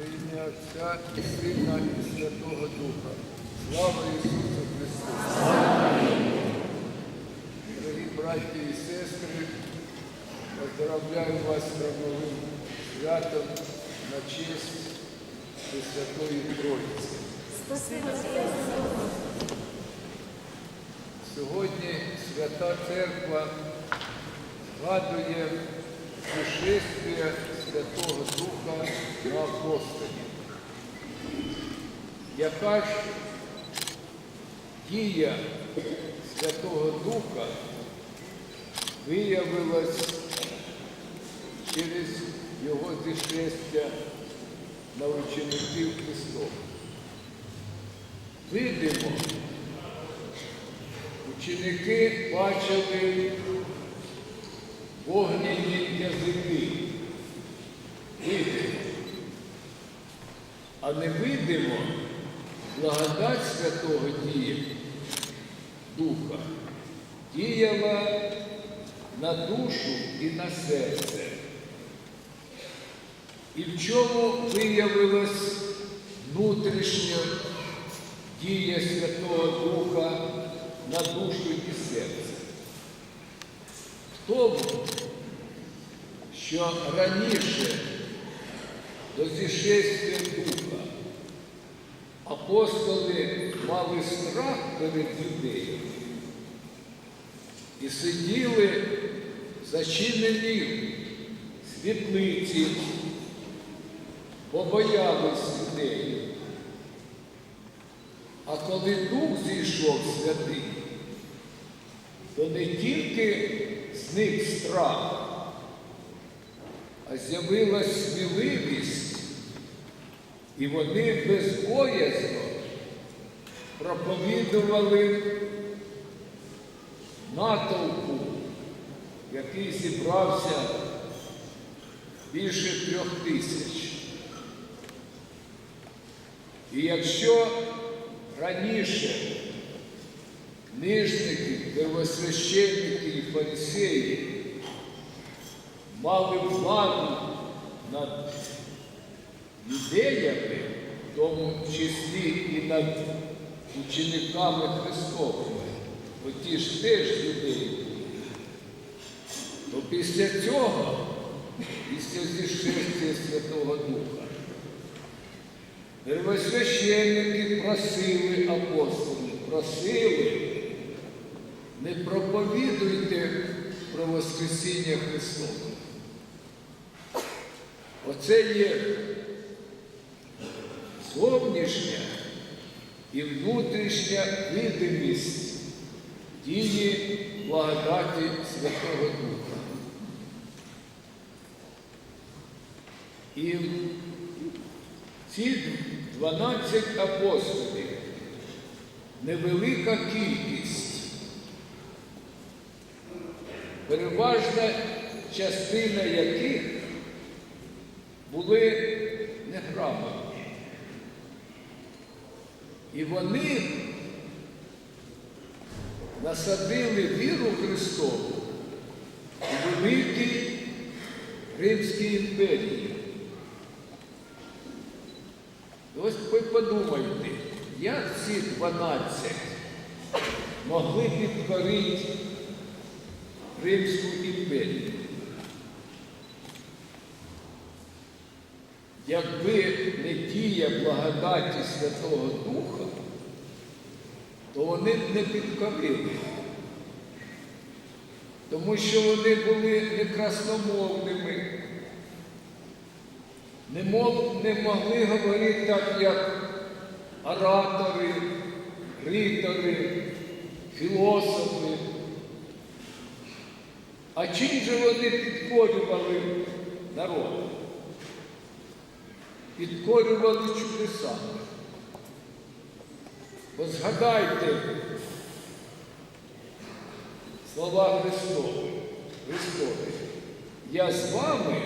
Во ім'я Отця і Сина і Святого Духа. Слава Ісусу Христу! Дорогі браті і сестри, поздравляю вас з новим святом на честь Пресвятої Троїці. Сьогодні Свята Церква згадує пришествие Святого Духа на апостолів. Яка ж дія Святого Духа виявилась через його зішестя на учеників Христових. Видимо, ученики бачили вогняні язики. Видимо. А невидимо благодать Святого дія Духа діяла на душу і на серце. І в чому виявилась внутрішня дія Святого Духа на душу і серце? В тому, що раніше до зішестя Духа апостоли мали страх перед юдеями і сиділи зачинені в світлиці, побоялись людей. А коли Дух зійшов святий, то не тільки зник страх, а з'явилась сміливість, і вони безбоязно проповідували натовпу, який зібрався більше трьох тисяч. І якщо раніше книжники, первосвященники і фарисеї мали владу над юдеями, в тому числі і над учениками Христовими, оті ж теж юдеї, то після цього, після зішестя Святого Духа, первосвященники просили апостолів, просили, не проповідуйте про Воскресіння Христове. Оце є зовнішня і внутрішня видимість дії благодаті Святого Духа. І ці 12 апостолів невелика кількість, переважна частина яких були неграмотні. І вони насадили віру Христову у великій Римській імперії. Ось ви подумайте, як ці 12 могли підкорити Римську імперію. Якби дія благодаті Святого Духа, то вони не підкорили. Тому що вони були некрасномовними, не, мов, не могли говорити так, як оратори, ритори, філософи. А чим же вони підкорювали народ? Підкорювали чудесами. Бо згадайте слова Христові. Христові. Я з вами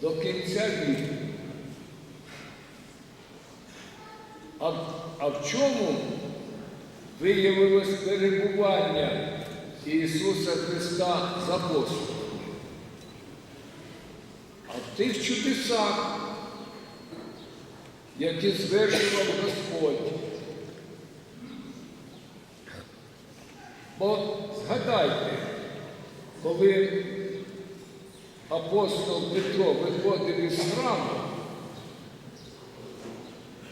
до кінця віку. А, а в чому виявилось перебування Ісуса Христа з апостолами? А в тих чудесах, які звершував Господь. Бо згадайте, коли апостол Петро виходив із храму,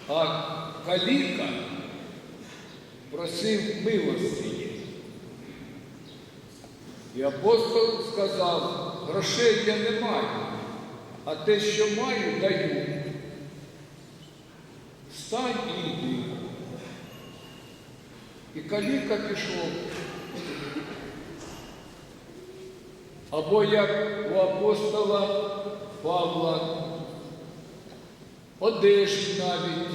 а каліка просив милості. І апостол сказав, грошей я не маю, а те, що маю, даю. Встань і йди. І каліка пішов. Або як у апостола Павла, одежі навіть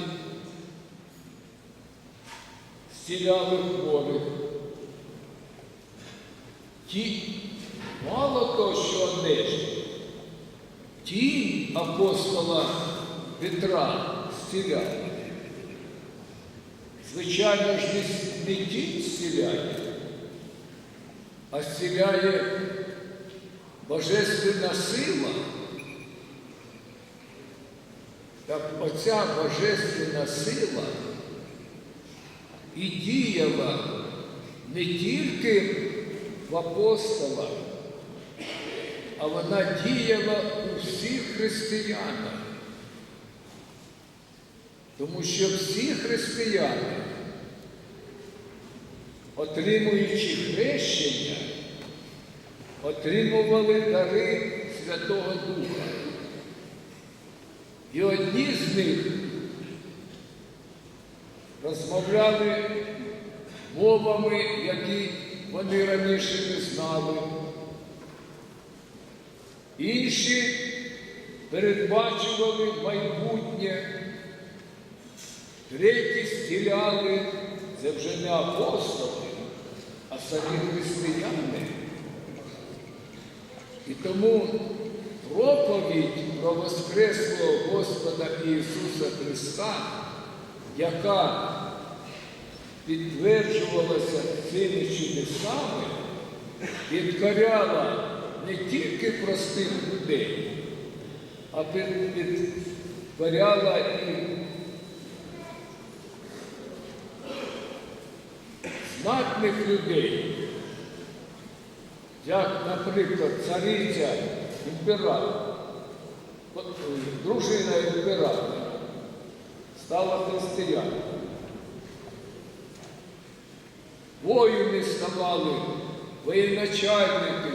зціляли хворих. Ті, мало того, що одежі, тінь апостола Петра зціляє. Звичайно ж, не, тінь зціляє, а зціляє божественна сила. Так оця божественна сила і діяла не тільки в апостолах, а вона діяла у всіх християнах. Тому що всі християни, отримуючи хрещення, отримували дари Святого Духа. І одні з них розмовляли мовами, які вони раніше не знали. Інші передбачували майбутнє, треті стіляли, це вже не апостоли, а самі християни. І тому проповідь про Воскреслого Господа Ісуса Христа, яка підтверджувалася цими чудесами, підкоряла не тільки простих людей, а підкоряла і знатних людей, як, наприклад, цариця імператор, е, дружина імператора стала християною. Воїни ставали, воєначальники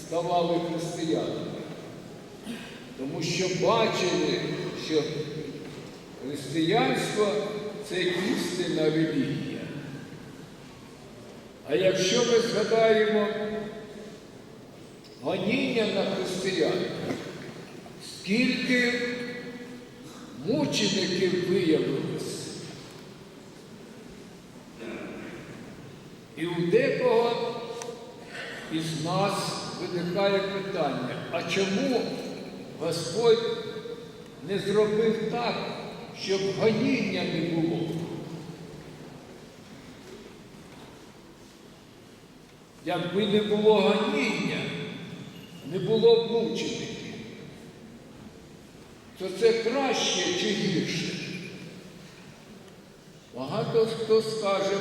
ставали християнами. Тому що бачили, що християнство це істинна релігія. А якщо ми згадаємо гоніння на християн, скільки мучеників виявилось, і у декого із нас виникає питання, а чому Господь не зробив так, щоб гоніння не було? Якби не було гоніння, не було б мучеників, то це краще чи гірше? Багато хто скаже,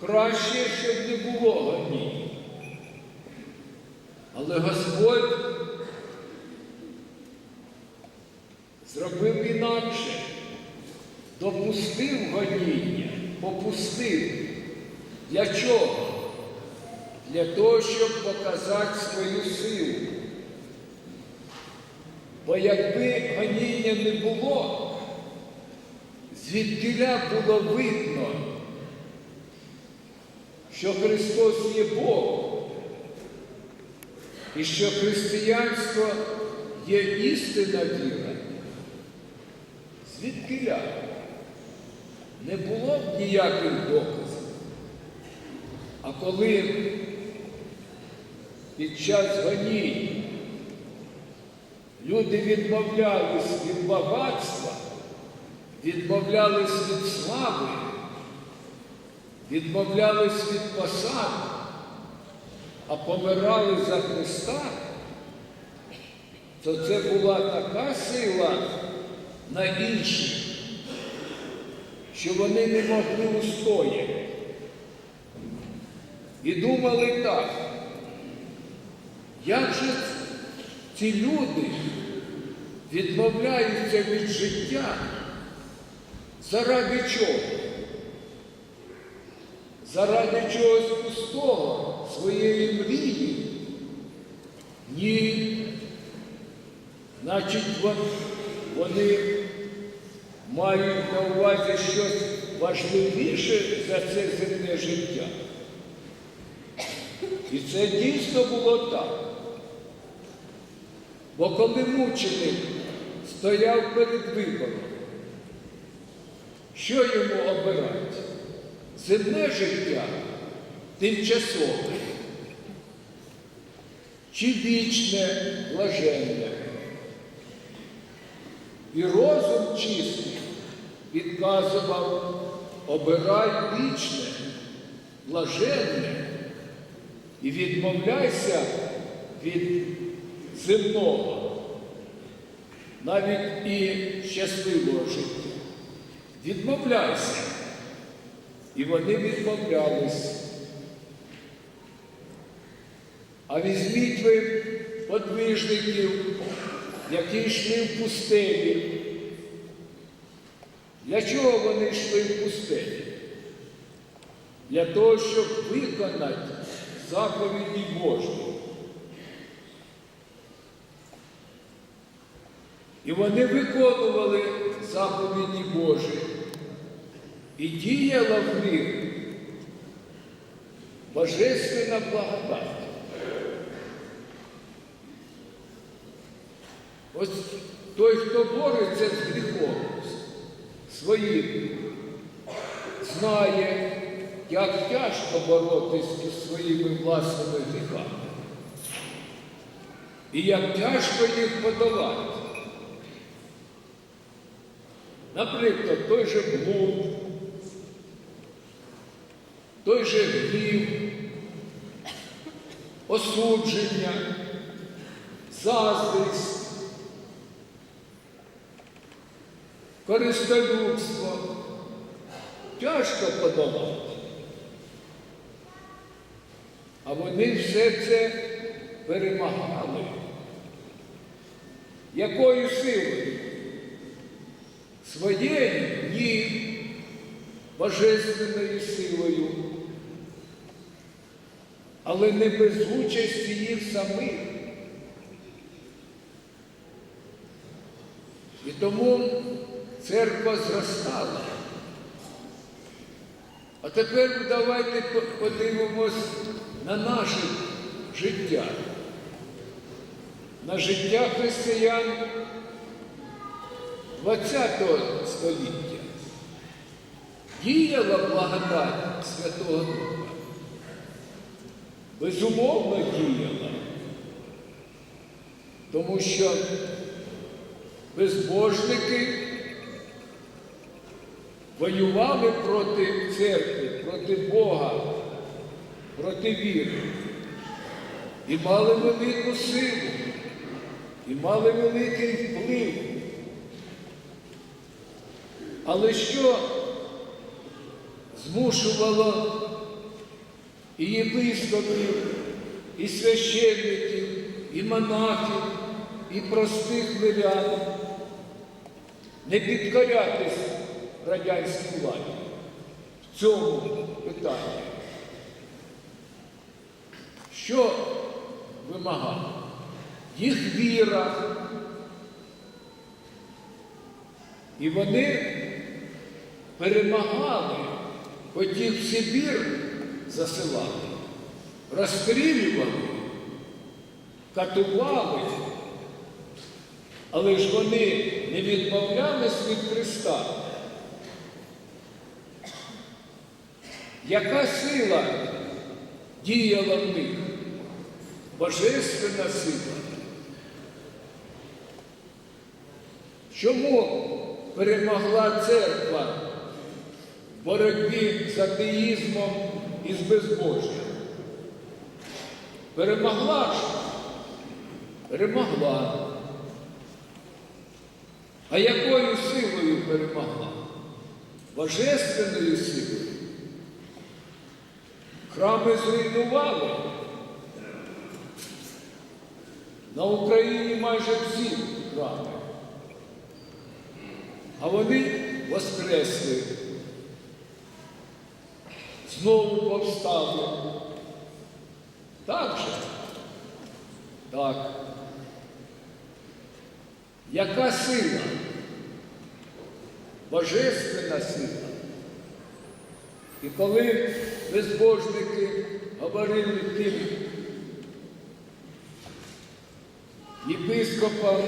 краще, щоб не було гоніння. Але Господь зробив інакше, допустив гоніння, попустив. Для чого? Для того, щоб показати свою силу. Бо якби гоніння не було, звідкиля було видно, що Христос є Бог, і що християнство є істинна віра. Звідкиля не було б ніяких доказів. А коли під час гонінь люди відмовлялись від багатства, відмовлялись від слави, відмовлялись від посад, а помирали за Христа, то це була така сила, на інших, що вони не могли устояти. І думали так, як же ці люди відмовляються від життя заради чого? Заради чогось пустого, своєї мрії? Ні. Значить, вони мають на увазі щось важливіше за це земне життя. І це дійсно було так. Бо коли мученик стояв перед вибором, що йому обирати? Земне життя тимчасове чи вічне блаженне? І розум чистий підказував, обирай вічне, блаженне і відмовляйся від земного, навіть і щасливого життя. Відмовляйся. І вони відмовлялись. А візьміть ви подвижників, які йшли в пустелі. Для чого вони йшли в пустелі? Для того, щоб виконати заповіді Божі. І вони виконували заповіді Божі. І діяла в них божественна благодать. Ось той, хто бореться з гріхом своїм, знає, як тяжко боротись із своїми власними гріхами. І як тяжко їх подолати. Наприклад, той же блуд, той же гнів, осудження, заздрість, користолюбство. Тяжко подолати. А вони все це перемагали. Якою силою? Своєю ні, божественною силою, але не без участі їх самих. І тому церква зростала. А тепер давайте подивимось на наше життя, на життя християн ХХ століття. Діяла благодать Святого Духа. Безумовно діяла. Тому що безбожники воювали проти церкви, проти Бога, проти віри. І мали велику силу, і мали великий вплив. Але що змушувало і єпископів, і священників, і монахів, і простих мирян не підкорятись радянській владі в цьому питанні? Що вимагало? Їх віра. І вони перемагали, хоч в Сибір засилали, розстрілювали, катували, але ж вони не відмовлялись від Христа. Яка сила діяла в них? Божественна сила. Чому перемогла церква боротьбі з атеїзмом і з безбожжям? Перемогла ж? Перемогла. А якою силою перемогла? Божественною силою. Храми зруйнували. На Україні майже всі храми. А вони воскресли. Знову повстали. Так же? Так. Яка сила? Божественна сила. І коли безбожники говорили тим єпископам,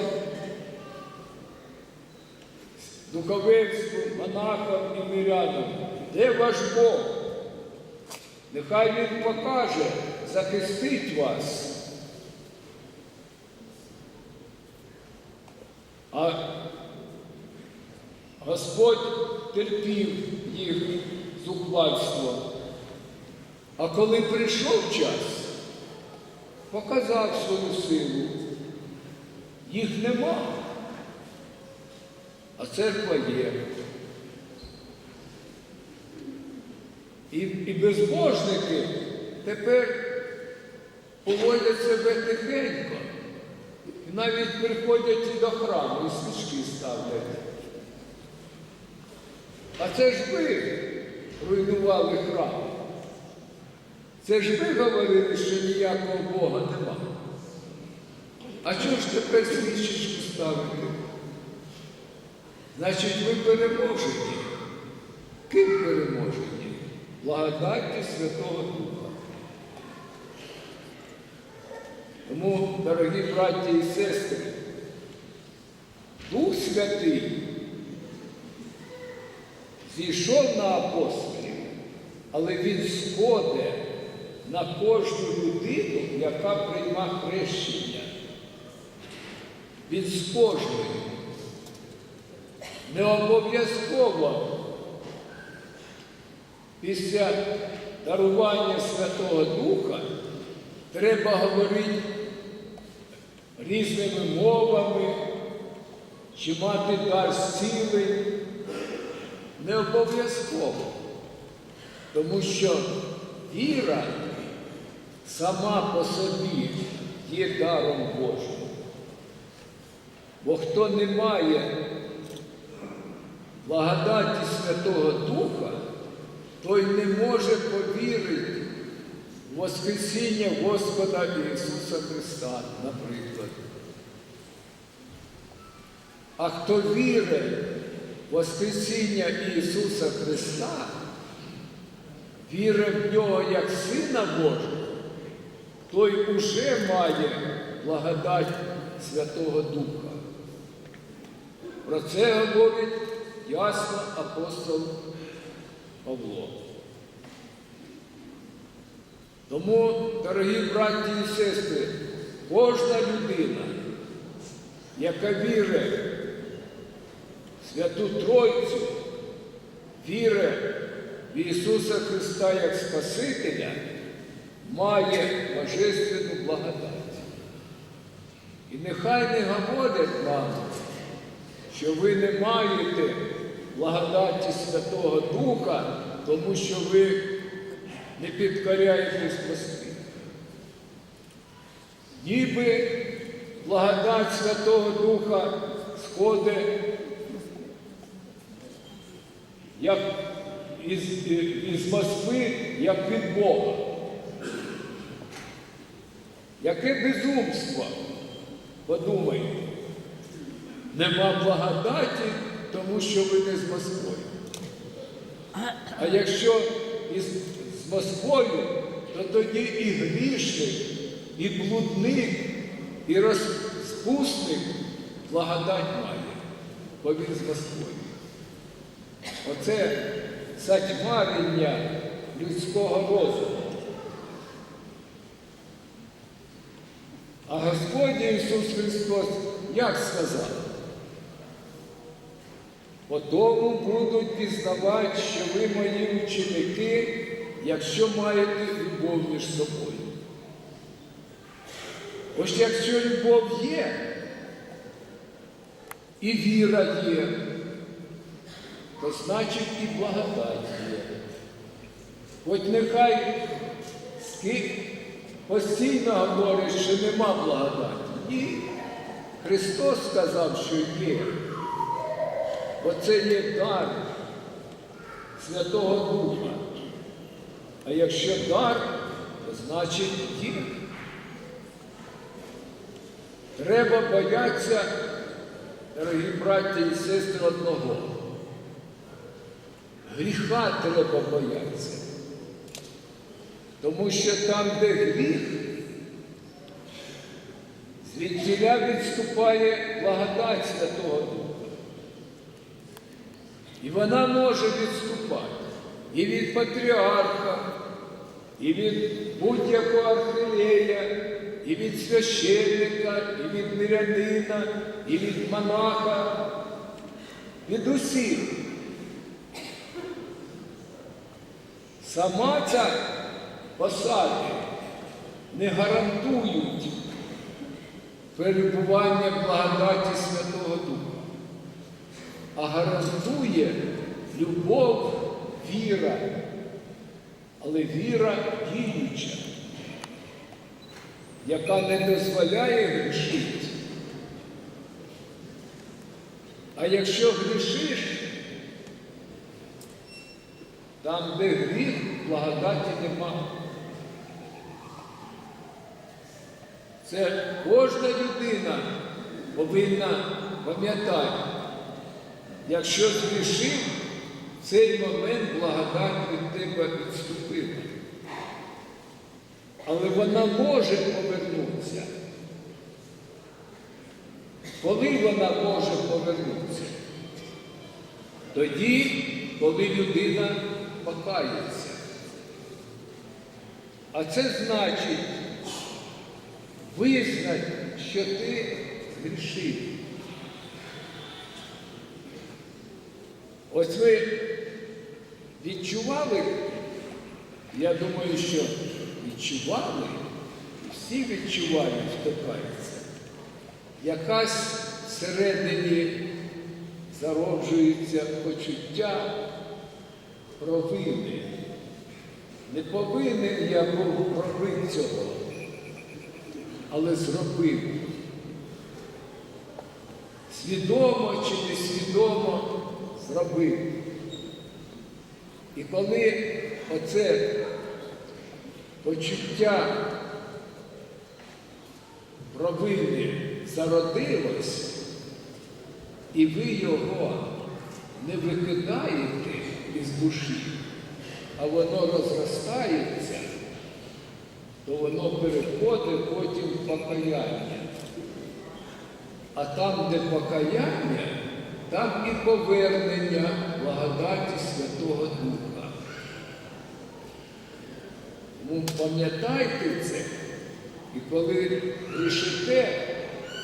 духовенству, монахам і мирянам, де ваш Бог? Нехай Він покаже, захистить вас. А Господь терпів їх зухвальство. А коли прийшов час, показав свою силу. Їх нема, а церква є. І, і безбожники тепер поводять себе тихенько. І навіть приходять до храму, і свічки ставлять. А це ж ви руйнували храм. Це ж ви говорили, що ніякого Бога нема. А чого ж тепер свічечку ставити? Значить, ви переможені. Ким переможені? Благодаттю Святого Духа. Тому, дорогі браті і сестри, Дух Святий зійшов на апостолів, але він сходить на кожну людину, яка прийма хрещення. Він з кожною. Не обов'язково після дарування Святого Духа треба говорити різними мовами чи мати дар зцілень. Не обов'язково. Тому що віра сама по собі є даром Божим. Бо хто не має благодаті Святого Духа, той не може повірити в Воскресіння Господа Ісуса Христа, наприклад. А хто вірить в Воскресіння Ісуса Христа, вірить в Нього як Сина Божого, той уже має благодать Святого Духа. Про це говорить ясно апостол Павло. Тому, дорогі браті і сестри, кожна людина, яка вірить в Святу Тройцю, вірить в Ісуса Христа як Спасителя, має божественну благодать. І нехай не говорять нам, що ви не маєте благодаті Святого Духа, тому що ви не підкоряєтесь Москві. Ніби благодать Святого Духа сходить як із, із Москви, як від Бога. Яке безумство, подумайте. Нема благодаті, тому що ви не з Москвою. А якщо із, з Москвою, то тоді і грішник, і блудник, і розпусник благодать має, бо він з Москвою. Оце затьмарення людського розуму. А Господь Ісус Христос як сказав? По тому будуть пізнавати, що ви мої ученики, якщо маєте любов між собою. Ось якщо любов є, і віра є, то значить і благодать є. Хоч нехай постійно говорить, що нема благодаті. Ні. Христос сказав, що є. Оце є дар Святого Духа. А якщо дар, то значить є. Треба боятися, дорогі браті і сестри, одного. Гріха треба боятися. Тому що там, де гріх, звідтіля відступає благодать Святого Духа. І вона може відступати і від патріарха, і від будь-якого архілея, і від священника, і від мирянина, і від монаха, від усіх. Сама ця посади не гарантують перебування благодаті Святого а гарантує любов, віра, але віра діюча, яка не дозволяє грішити. А якщо грішиш, там, де гріх, благодаті нема. Це кожна людина повинна пам'ятати, якщо згрішив, в цей момент благодать від тебе відступила. Але вона може повернутися. Коли вона може повернутися? Тоді, коли людина покається. А це значить визнати, що ти грішив. Ось ви відчували, я думаю, що відчували, всі відчувають, хто кається. Якась всередині зароджується почуття провини. Не повинен я був робити цього, але зробив. Свідомо чи несвідомо зробив. І коли оце почуття провини зародилось, і ви його не викидаєте із душі, а воно розростається, то воно переходить потім в покаяння. А там, де покаяння, там і повернення благодаті Святого Духа. Тому пам'ятайте це, і коли рішите,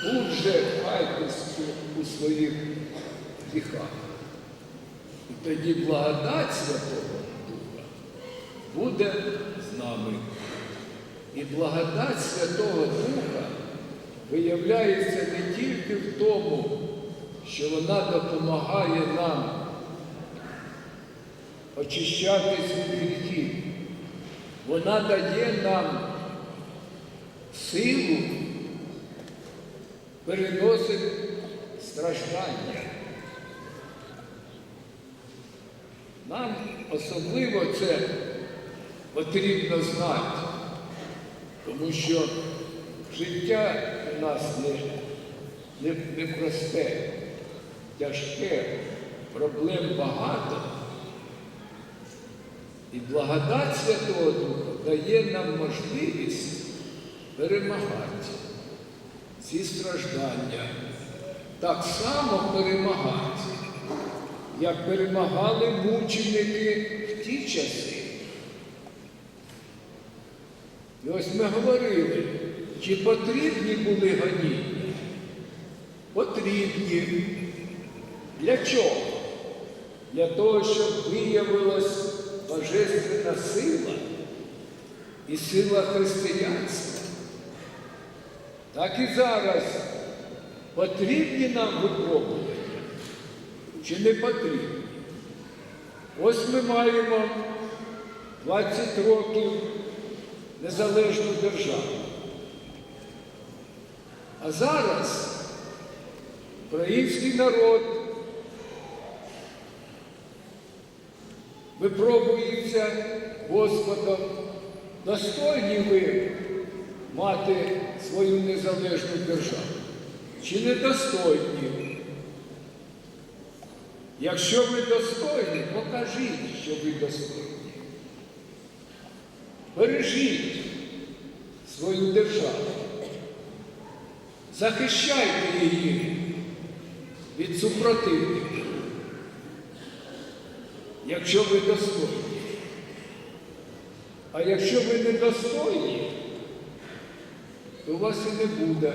тут же кайтесь у своїх гріхах. І тоді благодать Святого Духа буде з нами. І благодать Святого Духа виявляється не тільки в тому, що вона допомагає нам очищатись від гріхів. Вона дає нам силу переносити страждання. Нам особливо це потрібно знати, тому що життя у нас не, не, не просте, тяжке, проблем багато. І благодать Святого Духа дає нам можливість перемагати ці страждання, так само перемагати, як перемагали мученики в ті часи. І ось ми говорили, чи потрібні були гоніння? Потрібні. Для чого? Для того, щоб виявилась божественна сила і сила християнства. Так і зараз потрібні нам випробування чи не потрібні? Ось ми маємо 20 років незалежну державу. А зараз український народ випробується Господом, достойні ви мати свою незалежну державу чи недостойні. Якщо ви достойні, покажіть, що ви достойні. Бережіть свою державу. Захищайте її від супротивників, якщо ви достойні. А якщо ви недостойні, то у вас і не буде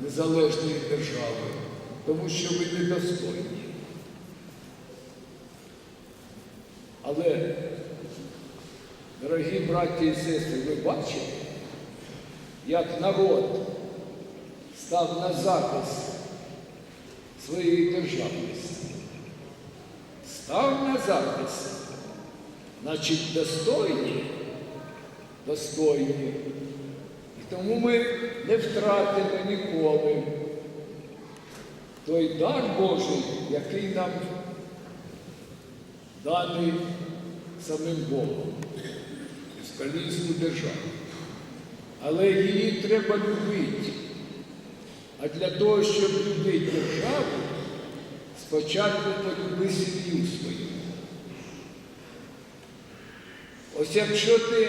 незалежної держави, тому що ви недостойні. Але, дорогі браті і сестри, ви бачите, як народ став на захист своєї державності. Став на захист, значить достойні, достойні. І тому ми не втратимо ніколи той дар Божий, який нам даний самим Богом, Скалійську державу. Але її треба любити. А для того, щоб любити державу, спочатку полюби сім'ю свою. Ось якщо ти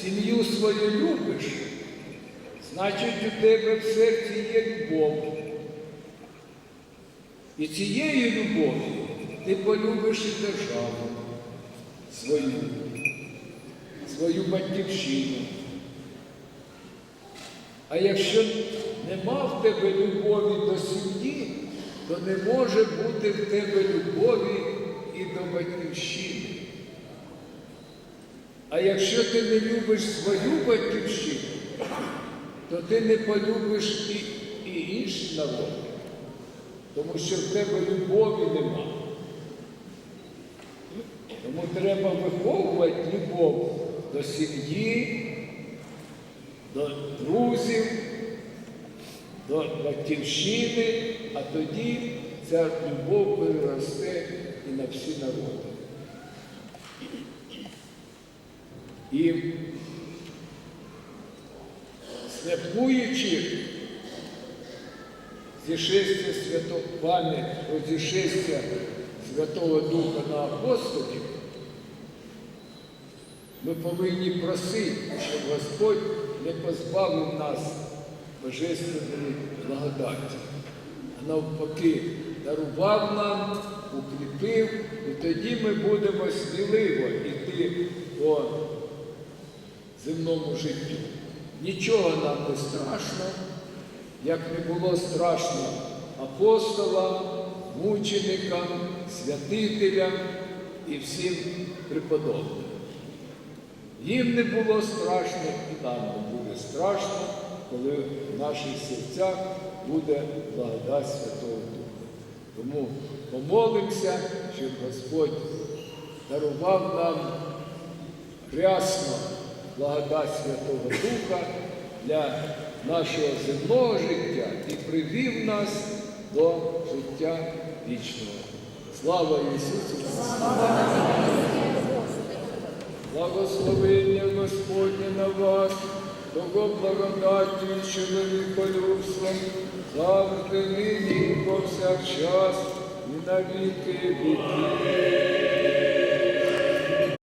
сім'ю свою любиш, значить у тебе в серці є любов. І цією любов'ю ти полюбиш і державу свою, свою батьківщину. А якщо нема в тебе любові до сім'ї, то не може бути в тебе любові і до батьківщини. А якщо ти не любиш свою батьківщину, то ти не полюбиш і, і інші народи, тому що в тебе любові нема. Тому треба виховувати любов до сім'ї, до друзів, до батьківщини, а тоді ця любов переросте і на всі народи. І святкуючи зішестя святого пам'ять зішестя Святого Духа на апостолів, ми повинні просити, щоб Господь не позбавив нас божественної благодаті, навпаки, дарував нам, укріпив, і тоді ми будемо сміливо йти по земному життю. Нічого нам не страшно, як не було страшно апостолам, мученикам, святителям і всім преподобним. Їм не було страшно, і нам не буде страшно, коли в наших серцях буде благодать Святого Духа. Тому помолимося, щоб Господь дарував нам рясно благодать Святого Духа для нашого земного життя і привів нас до життя вічного. Слава Ісусу! Благословення Господнє на вас, того благодаттю і чоловіколюбством, завжди нині повсякчас, і навіки віки.